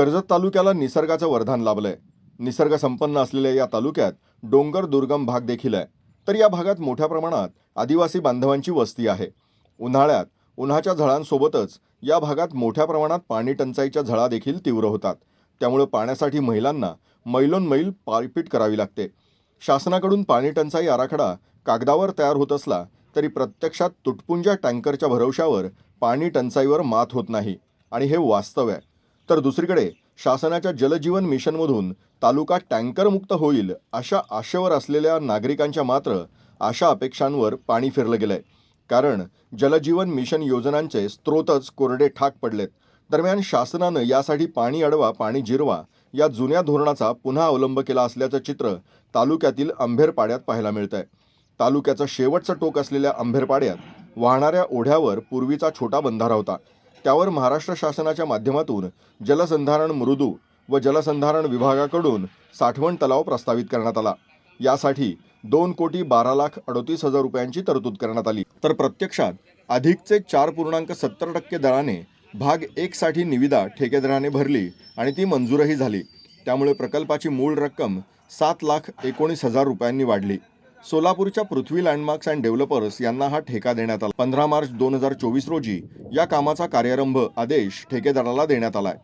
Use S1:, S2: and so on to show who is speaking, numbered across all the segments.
S1: कर्जत तालुक्याला निसर्गाचं वरदान लाभलंय. निसर्ग संपन्न असलेल्या या तालुक्यात डोंगर दुर्गम भाग देखील आहे. तर या भागात मोठ्या प्रमाणात आदिवासी बांधवांची वस्ती आहे. उन्हाळ्यात उन्हाच्या झळांसोबतच या भागात मोठ्या प्रमाणात पाणी टंचाईच्या झळा देखील तीव्र होतात. त्यामुळे पाण्यासाठी महिलांना मैलोन मैल पायपीट करावी लागते. शासनाकडून पाणी टंचाई आराखडा कागदावर तयार होत असला तरी प्रत्यक्षात तुटपुंज्या टँकरच्या भरवशावर पाणी टंचाईवर मात होत नाही. आणि हे वास्तव आहे. तर दुसरीकडे शासनाच्या जलजीवन मिशनमधून तालुका टँकरमुक्त होईल अशा आशेवर असलेल्या नागरिकांच्या मात्र अशा अपेक्षांवर पाणी फिरलं गेलंय. कारण जलजीवन मिशन योजनांचे स्रोतच कोरडे ठाक पडलेत. दरम्यान शासनानं यासाठी पाणी अडवा पाणी जिरवा या जुन्या धोरणाचा पुन्हा अवलंब केला असल्याचं चित्र तालुक्यातील अंभेरपाड्यात पाहायला मिळतंय. तालुक्याचं शेवटचं टोक असलेल्या अंभेरपाड्यात वाहणाऱ्या ओढ्यावर पूर्वीचा छोटा बंधारा होता. त्यावर महाराष्ट्र शासनाच्या माध्यमातून जलसंधारण मृदू व जलसंधारण विभागाकडून साठवण तलाव प्रस्तावित करण्यात आला. यासाठी दोन कोटी बारा लाख अडोतीस हजार रुपयांची तरतूद करण्यात आली. तर प्रत्यक्षात अधिकचे चार पूर्णांक सत्तर टक्के दराने भाग एकसाठी निविदा ठेकेदाराने भरली आणि ती मंजूरही झाली. त्यामुळे प्रकल्पाची मूळ रक्कम सात लाख एकोणीस हजार रुपयांनी वाढली. सोलापूरच्या पृथ्वी लँडमार्क्स अँड डेव्हलपर्स यांना हा ठेका देण्यात आला. पंधरा मार्च दोन हजार चोवीस रोजी या कामाचा कार्यारंभ आदेश ठेकेदाराला देण्यात आलाय.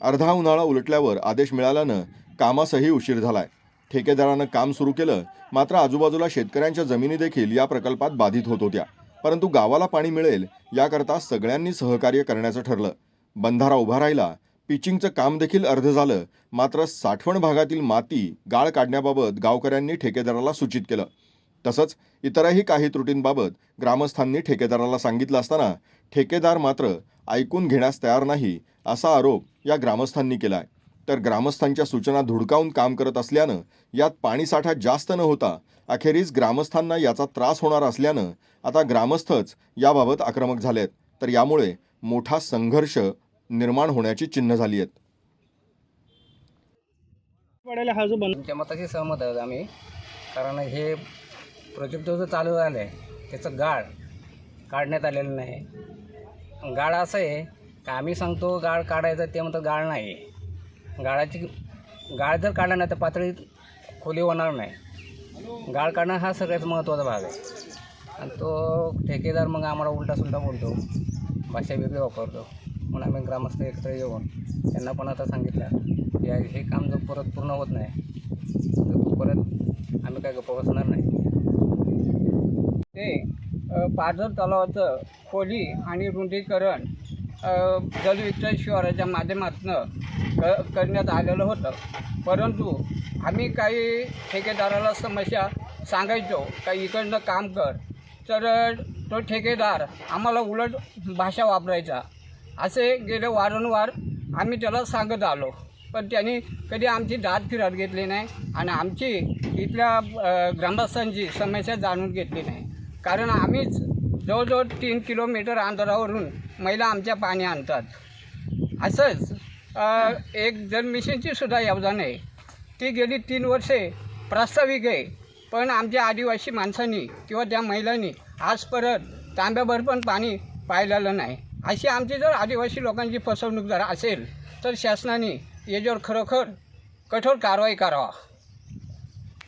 S1: अर्धा उन्हाळा उलटल्यावर आदेश मिळाल्यानं कामासही उशीर झालाय. ठेकेदारानं काम सुरू केलं मात्र आजूबाजूला शेतकऱ्यांच्या जमिनी देखील या प्रकल्पात बाधित होत होत्या. परंतु गावाला पाणी मिळेल याकरता सगळ्यांनी सहकार्य करण्याचं ठरलं. बंधारा उभा राहिला. पिचिंगचं काम देखील अर्ध झालं मात्र साठवण भागातील माती गाळ काढण्याबाबत गावकऱ्यांनी ठेकेदाराला सूचित केलं. तसंच इतरही काही त्रुटींबाबत ग्रामस्थांनी ठेकेदाराला सांगितलं असताना ठेकेदार मात्र ऐकून घेण्यास तयार नाही असा आरोप या ग्रामस्थांनी केलाय. तर ग्रामस्थांच्या सूचना धुडकावून काम करत असल्यानं यात पाणीसाठा जास्त न होता अखेरीस ग्रामस्थांना याचा त्रास होणार असल्यानं आता ग्रामस्थच याबाबत आक्रमक झालेत. तर यामुळे मोठा संघर्ष निर्माण होण्याची चिन्ह झाली आहेत
S2: हा जो
S3: तुमच्या मताशी सहमत आहोत आम्ही. कारण हे प्रोजेक्ट जो चालू झालं. आहे त्याचं गाळ काढण्यात आलेलं नाही. गाळ असं आहे का आम्ही सांगतो गाळ काढायचं ते म्हणतं गाळ नाही. गाळाची गाळ जर काढला नाही तर पातळी खोली होणार नाही. गाळ काढणं हा सगळ्यात महत्त्वाचा भाग आहे. आणि तो ठेकेदार मग आम्हाला उलटासुलटा बोलतो. भाषा वेगळी वापरतो. म्हणून आम्ही ग्रामस्थ एकत्र येऊन त्यांना पण आता सांगितलं की हे काम जर परत पूर्ण होत नाही तर परत आम्ही काय गप्प बसणार नाही.
S4: ते पाझर तलावाचं खोली आणि रुंदीकरण अ, शिवाराच्या माध्यमातून क करण्यात आलेलं होतं. परंतु आम्ही काही ठेकेदाराला समस्या सांगायचो का इकडनं काम कर. तर तो ठेकेदार आम्हाला उलट भाषा वापरायचा. असे गेले वारंवार आम्ही त्याला सांगत आलो. पण त्यांनी कधी आमची दाद फिरत घेतली नाही आणि आमची इथल्या ग्रामस्थांची समस्या जाणून घेतली नाही. कारण आम्हीच जवळजवळ तीन किलोमीटर अंतरावरून महिला आमच्या पाणी आणतात. असंच एक जलमिशनची सुद्धा योजना आहे ती गेली तीन वर्षे प्रास्ताविक आहे. पण आमच्या आदिवासी माणसांनी किंवा त्या महिलांनी आज परत तांब्याभर पण पाणी पाहिलेलं नाही. अशी आमची जर आदिवासी लोकांची फसवणूक जर असेल तर शासनाने એ જો ખરેખર કઠોર કાર્યવાહી કરવા.